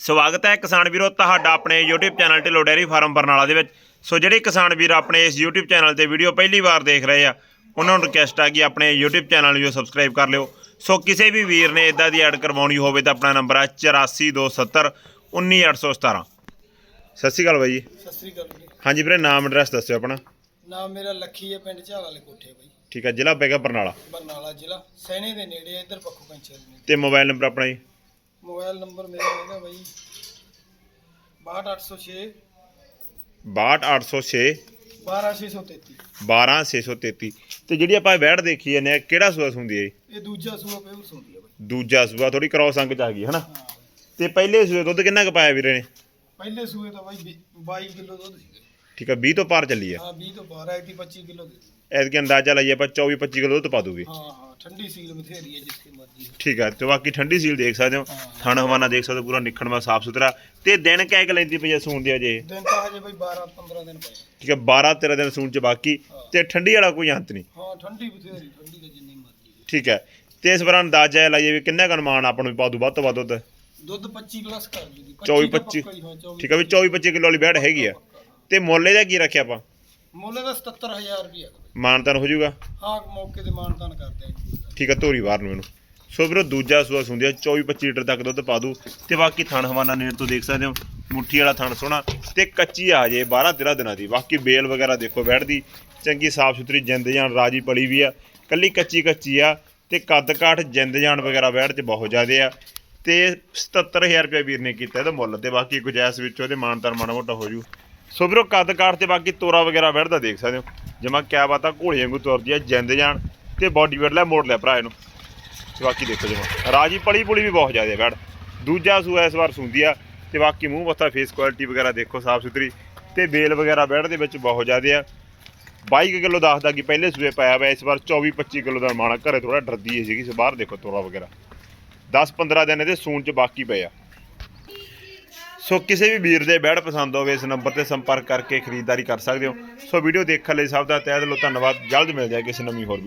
ਸਵਾਗਤ ਹੈ ਕਿਸਾਨ ਵੀਰੋ ਤੁਹਾਡਾ ਆਪਣੇ YouTube channel Dhillon dairy farm Barnala ਦੇ ਵਿੱਚ। ਸੋ ਜਿਹੜੇ ਕਿਸਾਨ ਵੀਰ ਆਪਣੇ ਇਸ YouTube ਚੈਨਲ ਤੇ ਵੀਡੀਓ ਪਹਿਲੀ ਵਾਰ ਦੇਖ ਰਹੇ ਆ ਉਹਨਾਂ ਨੂੰ ਰਿਕਵੈਸਟ ਆ ਕਿ ਆਪਣੇ YouTube ਚੈਨਲ ਨੂੰ ਸਬਸਕ੍ਰਾਈਬ ਕਰ ਲਿਓ। ਸੋ ਕਿਸੇ ਵੀ ਵੀਰ ਨੇ ਇਦਾਂ ਦੀ ਐਡ ਕਰਵਾਉਣੀ ਹੋਵੇ ਤਾਂ ਆਪਣਾ ਨੰਬਰ ਹੈ 8427 19817 ਸਤਿ ਸ਼੍ਰੀ ਅਕਾਲ ਬਾਈ ਜੀ। ਸਤਿ ਸ੍ਰੀ ਅਕਾਲ ਜੀ ਹਾਂਜੀ ਵੀਰੇ ਨਾਮ ਐਡਰੈਸ ਦੱਸਿਓ ਆਪਣਾ। ਨਾਮ ਮੇਰਾ ਲੱਖੀ ਹੈ ਪਿੰਡ ਝਾਲ ਵਾਲੇ ਕੋਠੇ ਬਾਈ। ਠੀਕ ਹੈ ਜ਼ਿਲ੍ਹਾ ਪੈਗਾ ਬਰਨਾਲਾ। ਬਰਨਾਲਾ ਜ਼ਿਲ੍ਹਾ ਸੈਣੇ ਦੇ ਨੇੜੇ ਇਧਰ ਪੱਖੋ ਕੰਚੇ ਦੇ ਨੇੜੇ। ਤੇ ਮੋਬਾਈਲ ਨੰਬਰ ਆਪਣਾ ਜੀ। ਮੋਬਾਈਲ ਨੰਬਰ ਮੇਰਾ ਹੈਗਾ ਬਾਈ। 62806 62806 12633 12633 ਤੇ ਜਿਹੜੀ ਆਪਾਂ ਵੈੜ ਦੇਖੀ ਜਾਂਦੇ ਆ ਕਿਹੜਾ ਸੂਆ ਹੁੰਦੀ ਹੈ? ਇਹ ਦੂਜਾ ਸੂਆ ਪਿਓਰ ਸੁਣਦੀ ਹੈ ਬਾਈ। ਦੂਜਾ ਸੂਆ ਥੋੜੀ ਕ੍ਰੋਸ ਅੰਗ ਚ ਆ ਗਈ ਹੈ ਨਾ ਹਾਂ। ਤੇ ਪਹਿਲੇ ਸੂਏ ਦੁੱਧ ਕਿੰਨਾ ਕੁ ਪਾਇਆ ਵੀਰੇ ਨੇ? ਪਹਿਲੇ ਸੂਏ ਤਾਂ ਬਾਈ ਵੀਹ- 22 ਕਿਲੋ ਦੁੱਧ ਸੀਗਾ। ਠੀਕ ਹੈ 20 ਤੋਂ ਪਾਰ ਚੱਲੀ ਹੈ ਹਾਂ 20 ਤੋਂ 12 ਐਤੀ 25 ਕਿਲੋ ਦੇ ਐਤਕੀ ਅੰਦਾਜ਼ਾ ਲਾਈਏ ਆਪਾਂ 24 25 ਕਿਲੋ ਦੁੱਧ ਪਾ ਦੂਗੀ। ਹਾਂ। ਹਾਂ ਠੰਡੀ ਸੀਲ ਬਥੇਰੀ ਹੈ ਜਿੱਥੇ ਮਰਜ਼ੀ ਠੀਕ ਹੈ ਤੇ ਬਾਕੀ ਠੰਡੀ ਸੀਲ ਦੇਖ ਸਕਦੇ ਹੋ। ਥਣ ਹਵਾਨਾ ਦੇਖ ਸਕਦੇ ਹੋ ਪੂਰਾ ਨਿਖਣਵਾ ਸਾਫ਼ ਸੁਥਰਾ। ਤੇ ਦਿਨ ਕਹਿ ਕੇ ਲੈਂਦੀ ਪਈ ਆ ਸੂਣ ਦੀ ਅਜੇ? ਦਿਨ ਤਾਂ ਹਜੇ ਬਾਈ 12 15 ਦਿਨ ਪਏ ਠੀਕ ਹੈ 12 13 ਦਿਨ ਸੂਣ ਚ ਬਾਕੀ। ਤੇ ਠੰਡੀ ਵਾਲਾ ਕੋਈ ਅੰਤ ਨਹੀਂ? ਹਾਂ ਠੰਡੀ ਬਥੇਰੀ ਠੰਡੀ ਤਾਂ ਜਿੰਨੀ ਮਰਜ਼ੀ ਠੀਕ ਹੈ ਤੇ ਇਸ ਵਾਰ ਅੰਦਾਜ਼ਾ ਲਾਈਏ ਵੀ ਕਿੰਨਾ ਕੁ ਅਨੁਮਾਨ ਆਪਾਂ ਨੂੰ ਵੀ ਪਾ ਦੂ ਵੱਧ ਤੋਂ ਵੱਧ ਦੁੱਧ? ਦੁੱਧ 25 ਪਲੱਸ ਕਰ ਜੂਗੀ 24 ਤਾਂ 25 ਪੱਕਾ ਹੀ, ਹਾਂ, 24 ਠੀਕ ਹੈ ਵੀ 24 25 ਕਿਲੋ ਵਾਲੀ ਬੈੜ ਹੈਗੀ ਆ। ਤੇ ਮੁੱਲ ਇਹਦਾ ਕੀ ਰੱਖਿਆ ਆਪਾਂ? ਮੁੱਲ ਦਾ 77000 ਰੁਪਏ ਮਾਨਤਨ ਹੋ ਜਾਊਗਾ? ਹਾਂ ਮੌਕੇ ਤੇ ਮਾਨਤਾਨ ਕਰਦੇ ਆ ਠੀਕ ਹੈ ਧੋਰੀ ਬਾਹਰ ਨੂੰ ਇਹਨੂੰ। ਸੋ ਵੀਰੋ ਦੂਜਾ ਸੂਆ ਸੁੰਦੀ ਆ 24 25 ਲੀਟਰ ਤੱਕ ਦੁੱਧ ਪਾ ਦੂ ਤੇ ਬਾਕੀ ਥਣ ਹਵਾਨਾ ਨੇੜ ਤੋਂ ਦੇਖ ਸਕਦੇ ਹੋ ਮੁੱਠੀ ਵਾਲਾ ਥਣ ਸੋਹਣਾ ਤੇ ਕੱਚੀ ਆ ਜੇ 12 13 ਦਿਨਾਂ ਦੀ। ਬਾਕੀ ਬੇਲ ਵਗੈਰਾ ਦੇਖੋ ਬੈਠਦੀ ਚੰਗੀ ਸਾਫ਼ ਸੁਥਰੀ ਜਿੰਦ ਜਾਨ ਰਾਜੀ ਪਲੀ ਵੀ ਆ। ਕੱਲੀ ਕੱਚੀ ਕੱਚੀ ਆ ਤੇ ਕੱਦ ਕਾਠ ਜਿੰਦ ਜਾਨ ਵਗੈਰਾ ਬੈਠ ਚ ਬਹੁਤ ਜ਼ਿਆਦੇ ਆ। ਤੇ 77000 ਰੁਪਏ ਵੀਰ ਨੇ ਕੀਤਾ ਇਹਦਾ ਮੁੱਲ ਤੇ ਬਾਕੀ ਗੁਜਾਇਸ਼ ਵਿੱਚ ਉਹਦੇ ਮਾਨਤਾਰ ਮਾੜਾ ਮੋਟਾ ਹੋ ਜੂ। ਸੋ ਵੀਰੋ, ਕੱਦ ਕਾਠ ਤੇ ਬਾਕੀ ਤੋਰਾ ਵਗੈਰਾ ਬੈਠਦਾ, ਦੇਖ ਸਕਦੇ ਹੋ। ਜਮਾ ਕਿਆ ਬਾਤ ਆ ਘੋੜੇ ਵਾਂਗੂ ਤੁਰਦੀ ਆ, ਜਿੰਦ ਜਾਣ ਤੇ ਬਾਡੀ ਵੇਟ ਲੈ, ਮੋੜ ਲਿਆ ਭਰਾ ਇਹਨੂੰ। ਤੇ ਬਾਕੀ ਦੇਖੋ ਜਮਾ। ਰਾਜੀ ਪਲੀ ਪੁਲੀ ਵੀ ਬਹੁਤ ਜ਼ਿਆਦਾ ਬੈੜ ਦੂਜਾ ਸੂਆ ਇਸ ਵਾਰ ਸੁੰਦੀ ਆ, ਤੇ ਬਾਕੀ ਮੂੰਹ ਮੱਥਾ ਫੇਸ ਕੁਆਲਿਟੀ ਵਗੈਰਾ ਦੇਖੋ, ਸਾਫ਼ ਸੁਥਰੀ। ਤੇ ਬੇਲ ਵਗੈਰਾ ਬੈੜ ਦੇ ਵਿੱਚ ਬਹੁਤ ਜ਼ਿਆਦਾ ਆ। 22 ਕਿਲੋ ਦੱਸਦਾ ਕਿ ਪਹਿਲੇ ਸੂਏ ਪਾਇਆ ਵਾ, ਇਸ ਵਾਰ 24 25 ਕਿਲੋ ਦਾ ਮਾਣਾ ਘਰੇ ਥੋੜਾ ਡਰਦੀ ਹੈ ਸੀਗੀ, ਸੋ ਬਾਹਰ ਦੇਖੋ ਤੋਰਾ ਵਗੈਰਾ। 10 15 ਦਿਨ ਇਹਦੇ ਸੂਣ ਚ ਬਾਕੀ ਪਏ ਆ। ਸੋ ਕਿਸੇ ਵੀ ਵੀਰ ਦੇ ਬੈੜ ਪਸੰਦ ਹੋਵੇ, ਇਸ ਨੰਬਰ ਤੇ ਸੰਪਰਕ ਕਰਕੇ ਖਰੀਦਦਾਰੀ ਕਰ ਸਕਦੇ ਹੋ। ਸੋ ਵੀਡੀਓ ਦੇਖਣ ਲਈ ਸਭ ਦਾ ਤਹਿ ਦਿਲੋਂ ਧੰਨਵਾਦ। ਜਲਦ ਮਿਲ ਜਾਏ ਕਿਸੇ ਨਵੀਂ ਹੋਰ